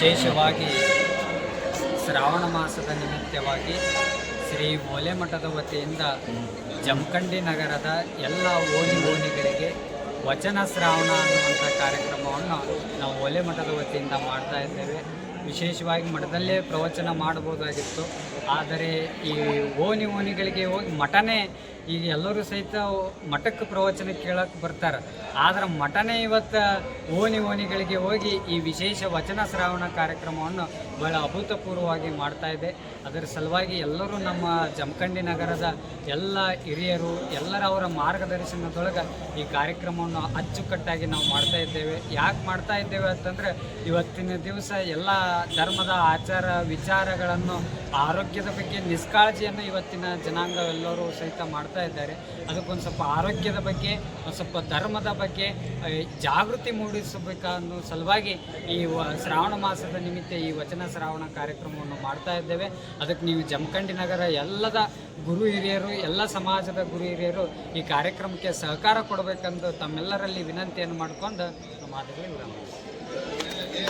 ವಿಶೇಷವಾಗಿ ಶ್ರಾವಣ ಮಾಸದ ನಿಮಿತ್ತವಾಗಿ ಶ್ರೀ ಮಠದ ವತಿಯಿಂದ ಜಮಖಂಡಿ ನಗರದ ಎಲ್ಲ ಓಣಿ ಓಣಿಗಳಿಗೆ ವಚನ ಶ್ರಾವಣ ಅನ್ನುವಂಥ ಕಾರ್ಯಕ್ರಮವನ್ನು ನಾವು ಓಲೆ ಮಠದ ವತಿಯಿಂದ ಮಾಡ್ತಾ ಇದ್ದೇವೆ. ವಿಶೇಷವಾಗಿ ಮಠದಲ್ಲೇ ಪ್ರವಚನ ಮಾಡಬಹುದಾಗಿತ್ತು. ಆದರೆ ಈ ಓಣಿ ಓಣಿಗಳಿಗೆ ಹೋಗಿ ಮಠನೇ ಈಗ ಎಲ್ಲರೂ ಸಹಿತ ಮಠಕ್ಕೆ ಪ್ರವಚನ ಕೇಳಕ್ಕೆ ಬರ್ತಾರೆ. ಆದ್ರೆ ಮಠನೇ ಇವತ್ತು ಓಣಿ ಓಣಿಗಳಿಗೆ ಹೋಗಿ ಈ ವಿಶೇಷ ವಚನ ಶ್ರಾವಣ ಕಾರ್ಯಕ್ರಮವನ್ನು ಬಹಳ ಅಭೂತಪೂರ್ವವಾಗಿ ಮಾಡ್ತಾ ಇದೆ. ಅದರ ಸಲುವಾಗಿ ಎಲ್ಲರೂ ನಮ್ಮ ಜಮಖಂಡಿ ನಗರದ ಎಲ್ಲ ಹಿರಿಯರು, ಎಲ್ಲರ ಅವರ ಮಾರ್ಗದರ್ಶನದೊಳಗೆ ಈ ಕಾರ್ಯಕ್ರಮವನ್ನು ಅಚ್ಚುಕಟ್ಟಾಗಿ ನಾವು ಮಾಡ್ತಾ ಇದ್ದೇವೆ. ಯಾಕೆ ಮಾಡ್ತಾ ಇದ್ದೇವೆ ಅಂತಂದರೆ, ಇವತ್ತಿನ ದಿವಸ ಎಲ್ಲ ಧರ್ಮದ ಆಚಾರ ವಿಚಾರಗಳನ್ನು ಆರೋಗ್ಯದ ಬಗ್ಗೆ ನಿಷ್ಕಾಳಜಿಯನ್ನು ಇವತ್ತಿನ ಜನಾಂಗವೆಲ್ಲರೂ ಸಹಿತ ಮಾಡ್ತಾ ಇದ್ದಾರೆ. ಅದಕ್ಕೊಂದು ಸ್ವಲ್ಪ ಆರೋಗ್ಯದ ಬಗ್ಗೆ, ಒಂದು ಸ್ವಲ್ಪ ಧರ್ಮದ ಬಗ್ಗೆ ಜಾಗೃತಿ ಮೂಡಿಸಬೇಕನ್ನೋ ಸಲುವಾಗಿ ಈ ಶ್ರಾವಣ ಮಾಸದ ನಿಮಿತ್ತ ಈ ವಚನ ಶ್ರಾವಣ ಕಾರ್ಯಕ್ರಮವನ್ನು ಮಾಡ್ತಾ ಇದ್ದೇವೆ. ಅದಕ್ಕೆ ನೀವು ಜಮಖಂಡಿ ನಗರ ಎಲ್ಲದ ಗುರು ಹಿರಿಯರು, ಎಲ್ಲ ಸಮಾಜದ ಗುರು ಹಿರಿಯರು ಈ ಕಾರ್ಯಕ್ರಮಕ್ಕೆ ಸಹಕಾರ ಕೊಡಬೇಕಂದು ತಮ್ಮೆಲ್ಲರಲ್ಲಿ ವಿನಂತಿಯನ್ನು ಮಾಡಿಕೊಂಡು ಮಾತುಗಳಿಗೆ ವಿರಾಮ